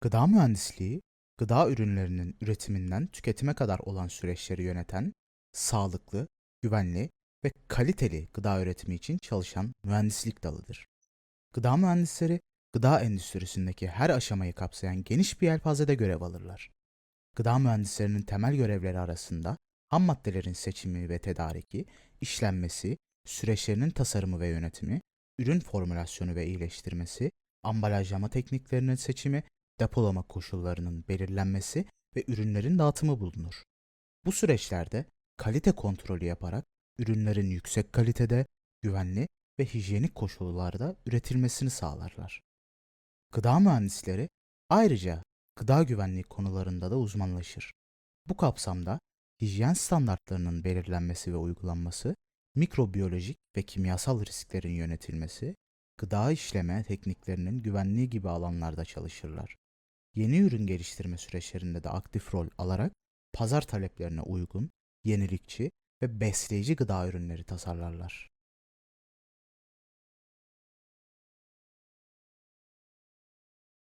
Gıda mühendisliği, gıda ürünlerinin üretiminden tüketime kadar olan süreçleri yöneten, sağlıklı, güvenli ve kaliteli gıda üretimi için çalışan mühendislik dalıdır. Gıda mühendisleri, gıda endüstrisindeki her aşamayı kapsayan geniş bir yelpazede görev alırlar. Gıda mühendislerinin temel görevleri arasında ham maddelerin seçimi ve tedariki, işlenmesi, süreçlerinin tasarımı ve yönetimi, ürün formülasyonu ve iyileştirmesi, ambalajlama tekniklerinin seçimi, depolama koşullarının belirlenmesi ve ürünlerin dağıtımı bulunur. Bu süreçlerde kalite kontrolü yaparak ürünlerin yüksek kalitede, güvenli ve hijyenik koşullarda üretilmesini sağlarlar. Gıda mühendisleri ayrıca gıda güvenliği konularında da uzmanlaşır. Bu kapsamda hijyen standartlarının belirlenmesi ve uygulanması, mikrobiyolojik ve kimyasal risklerin yönetilmesi, gıda işleme tekniklerinin güvenliği gibi alanlarda çalışırlar. Yeni ürün geliştirme süreçlerinde de aktif rol alarak pazar taleplerine uygun, yenilikçi ve besleyici gıda ürünleri tasarlarlar.